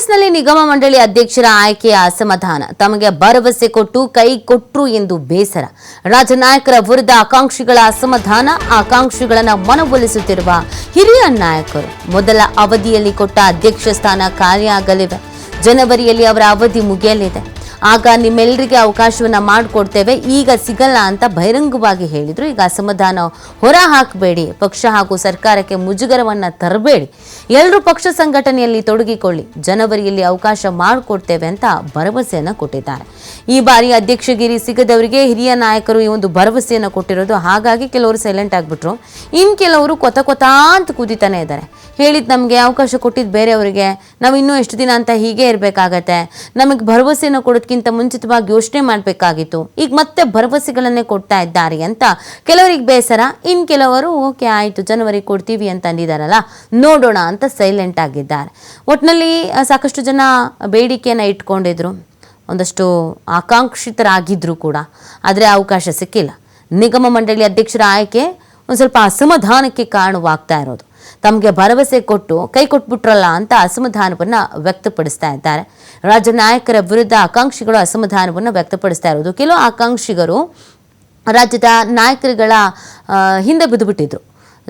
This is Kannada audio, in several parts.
ಕಾಂಗ್ರೆಸ್ನಲ್ಲಿ ನಿಗಮ ಮಂಡಳಿ ಅಧ್ಯಕ್ಷರ ಆಯ್ಕೆಯ ಅಸಮಾಧಾನ. ತಮಗೆ ಭರವಸೆ ಕೊಟ್ಟು ಕೈ ಕೊಟ್ಟರು ಎಂದು ಬೇಸರ. ರಾಜನಾಯಕರ ವಿರುದ್ಧ ಆಕಾಂಕ್ಷಿಗಳ ಅಸಮಾಧಾನ, ಆಕಾಂಕ್ಷಿಗಳನ್ನು ಮನವೊಲಿಸುತ್ತಿರುವ ಹಿರಿಯ ನಾಯಕರು ಮೊದಲ ಅವಧಿಯಲ್ಲಿ ಕೊಟ್ಟ ಅಧ್ಯಕ್ಷ ಸ್ಥಾನ ಖಾಲಿಯಾಗಲಿವೆ. ಜನವರಿಯಲ್ಲಿ ಅವರ ಅವಧಿ ಮುಗಿಯಲಿದೆ. ಆಗ ನಿಮ್ಮೆಲ್ಲರಿಗೆ ಅವಕಾಶವನ್ನು ಮಾಡಿಕೊಡ್ತೇವೆ. ಈಗ ಸಿಗಲ್ಲ ಅಂತ ಬಹಿರಂಗವಾಗಿ ಹೇಳಿದರು. ಈಗ ಅಸಮಾಧಾನ ಹೊರ ಹಾಕಬೇಡಿ. ಪಕ್ಷ ಹಾಗೂ ಸರ್ಕಾರಕ್ಕೆ ಮುಜುಗರವನ್ನು ತರಬೇಡಿ. ಎಲ್ಲರೂ ಪಕ್ಷ ಸಂಘಟನೆಯಲ್ಲಿ ತೊಡಗಿಕೊಳ್ಳಿ. ಜನವರಿಯಲ್ಲಿ ಅವಕಾಶ ಮಾಡಿಕೊಡ್ತೇವೆ ಅಂತ ಭರವಸೆಯನ್ನು ಕೊಟ್ಟಿದ್ದಾರೆ. ಈ ಬಾರಿ ಅಧ್ಯಕ್ಷಗಿರಿ ಸಿಗದವರಿಗೆ ಹಿರಿಯ ನಾಯಕರು ಈ ಒಂದು ಭರವಸೆಯನ್ನು ಕೊಟ್ಟಿರೋದು. ಹಾಗಾಗಿ ಕೆಲವರು ಸೈಲೆಂಟ್ ಆಗಿಬಿಟ್ರು. ಇನ್ನು ಕೆಲವರು ಕೊತ ಕೊತ ಅಂತ ಕೂದಿತಾನೆ ಇದ್ದಾರೆ. ಹೇಳಿದ್ ನಮಗೆ ಅವಕಾಶ ಕೊಟ್ಟಿದ್ದು ಬೇರೆಯವರಿಗೆ, ನಾವು ಇನ್ನೂ ಎಷ್ಟು ದಿನ ಅಂತ ಹೀಗೆ ಇರಬೇಕಾಗತ್ತೆ. ನಮಗೆ ಭರವಸೆಯನ್ನು ಕೊಡೋದಕ್ಕಿಂತ ಮುಂಚಿತವಾಗಿ ಯೋಚನೆ ಮಾಡಬೇಕಾಗಿತ್ತು. ಈಗ ಮತ್ತೆ ಭರವಸೆಗಳನ್ನೇ ಕೊಡ್ತಾ ಇದ್ದಾರೆ ಅಂತ ಕೆಲವರಿಗೆ ಬೇಸರ ಇನ್ನು ಕೆಲವರು, ಓಕೆ, ಆಯಿತು ಜನವರಿ ಕೊಡ್ತೀವಿ ಅಂತ ಅಂದಿದ್ದಾರಲ್ಲ ನೋಡೋಣ ಅಂತ ಸೈಲೆಂಟ್ ಆಗಿದ್ದಾರೆ. ಒಟ್ಟಿನಲ್ಲಿ ಸಾಕಷ್ಟು ಜನ ಬೇಡಿಕೆಯನ್ನು ಇಟ್ಕೊಂಡಿದ್ರು. ಒಂದಷ್ಟು ಆಕಾಂಕ್ಷಿತರಾಗಿದ್ದರು ಕೂಡ. ಆದರೆ ಅವಕಾಶ ಸಿಕ್ಕಿಲ್ಲ. ನಿಗಮ ಮಂಡಳಿ ಅಧ್ಯಕ್ಷರ ಆಯ್ಕೆ ಒಂದು ಸ್ವಲ್ಪ ಅಸಮಾಧಾನಕ್ಕೆ ಕಾರಣವಾಗ್ತಾ ಇರೋದು. ತಮಗೆ ಭರವಸೆ ಕೊಟ್ಟು ಕೈ ಕೊಟ್ಬಿಟ್ರಲ್ಲ ಅಂತ ಅಸಮಾಧಾನವನ್ನು ವ್ಯಕ್ತಪಡಿಸ್ತಾ ಇದ್ದಾರೆ. ರಾಜ್ಯ ನಾಯಕರ ವಿರುದ್ಧ ಆಕಾಂಕ್ಷಿಗಳು ಅಸಮಾಧಾನವನ್ನು ವ್ಯಕ್ತಪಡಿಸ್ತಾ ಇರೋದು. ಕೆಲವು ಆಕಾಂಕ್ಷಿಗರು ರಾಜ್ಯದ ನಾಯಕರುಗಳ ಹಿಂದೆ ಬಿದ್ದುಬಿಟ್ಟಿದ್ರು.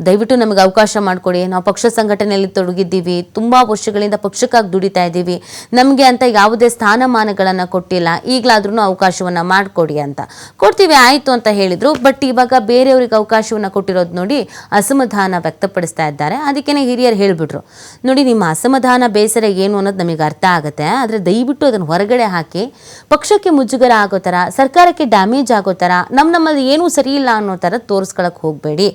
ದಯವಿಟ್ಟು ನಮಗೆ ಅವಕಾಶ ಮಾಡಿಕೊಡಿ. ನಾವು ಪಕ್ಷ ಸಂಘಟನೆಯಲ್ಲಿ ತೊಡಗಿದ್ದೀವಿ. ತುಂಬ ವರ್ಷಗಳಿಂದ ಪಕ್ಷಕ್ಕಾಗಿ ದುಡಿತಾ ಇದ್ದೀವಿ. ನಮಗೆ ಅಂತ ಯಾವುದೇ ಸ್ಥಾನಮಾನಗಳನ್ನು ಕೊಟ್ಟಿಲ್ಲ. ಈಗಲಾದ್ರೂ ಅವಕಾಶವನ್ನು ಮಾಡಿಕೊಡಿ ಅಂತ. ಕೊಡ್ತೀವಿ, ಆಯಿತು ಅಂತ ಹೇಳಿದರು. ಬಟ್ ಇವಾಗ ಬೇರೆಯವ್ರಿಗೆ ಅವಕಾಶವನ್ನು ಕೊಟ್ಟಿರೋದು ನೋಡಿ ಅಸಮಾಧಾನ ವ್ಯಕ್ತಪಡಿಸ್ತಾ ಇದ್ದಾರೆ. ಅದಕ್ಕೇ ಹಿರಿಯರು ಹೇಳಿಬಿಟ್ರು. ನೋಡಿ, ನಿಮ್ಮ ಅಸಮಾಧಾನ, ಬೇಸರ ಏನು ಅನ್ನೋದು ನಮಗೆ ಅರ್ಥ ಆಗುತ್ತೆ. ಆದರೆ ದಯವಿಟ್ಟು ಅದನ್ನು ಹೊರಗಡೆ ಹಾಕಿ. ಪಕ್ಷಕ್ಕೆ ಮುಜುಗರ ಆಗೋ ಥರ, ಸರ್ಕಾರಕ್ಕೆ ಡ್ಯಾಮೇಜ್ ಆಗೋ ಥರ ನಮ್ಮ ನಮ್ಮಲ್ಲಿ ಏನೂ ಸರಿ ಇಲ್ಲ ಅನ್ನೋ ಥರ ತೋರಿಸ್ಕೊಳಕ್ಕೆ ಹೋಗಬೇಡಿ.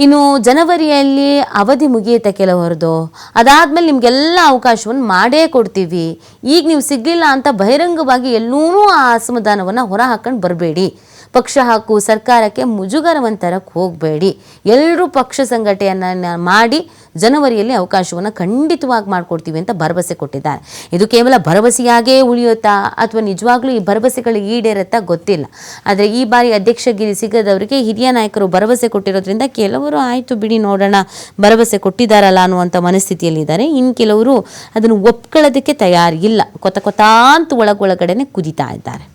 ಇನ್ನು ಜನವರಿಯಲ್ಲಿ ಅವಧಿ ಮುಗಿಯುತ್ತೆ ಕೆಲವರದು. ಅದಾದಮೇಲೆ ನಿಮಗೆಲ್ಲ ಅವಕಾಶವನ್ನು ಮಾಡೇ ಕೊಡ್ತೀವಿ. ಈಗ ನೀವು ಸಿಗಲಿಲ್ಲ ಅಂತ ಬಹಿರಂಗವಾಗಿ ಎಲ್ಲೂ ಆ ಅಸಮಾಧಾನವನ್ನು ಹೊರ ಹಾಕೊಂಡು ಬರಬೇಡಿ. ಪಕ್ಷ ಹಾಕು, ಸರ್ಕಾರಕ್ಕೆ ಮುಜುಗರವಂತರಕ್ಕೆ ಹೋಗಬೇಡಿ. ಎಲ್ಲರೂ ಪಕ್ಷ ಸಂಘಟನೆಯನ್ನು ಮಾಡಿ ಜನವರಿಯಲ್ಲಿ ಅವಕಾಶವನ್ನು ಖಂಡಿತವಾಗಿ ಮಾಡಿಕೊಡ್ತೀವಿ ಅಂತ ಭರವಸೆ ಕೊಟ್ಟಿದ್ದಾರೆ. ಇದು ಕೇವಲ ಭರವಸೆಯಾಗೇ ಉಳಿಯುತ್ತಾ ಅಥವಾ ನಿಜವಾಗ್ಲೂ ಈ ಭರವಸೆಗಳು ಈಡೇರುತ್ತಾ ಗೊತ್ತಿಲ್ಲ. ಆದರೆ ಈ ಬಾರಿ ಅಧ್ಯಕ್ಷಗಿರಿ ಸಿಗದವರಿಗೆ ಹಿರಿಯ ನಾಯಕರು ಭರವಸೆ ಕೊಟ್ಟಿರೋದ್ರಿಂದ ಕೆಲವರು ಆಯಿತು ಬಿಡಿ ನೋಡೋಣ, ಭರವಸೆ ಕೊಟ್ಟಿದ್ದಾರಲ್ಲ ಅನ್ನುವಂಥ ಮನಸ್ಥಿತಿಯಲ್ಲಿದ್ದಾರೆ. ಇನ್ನು ಕೆಲವರು ಅದನ್ನು ಒಪ್ಕೊಳ್ಳೋದಕ್ಕೆ ತಯಾರಿಲ್ಲ. ಕೊತ ಕೊತಾಂತ ಒಳಗೊಳಗಡೆನೆ ಕುದಿತಾ ಇದ್ದಾರೆ.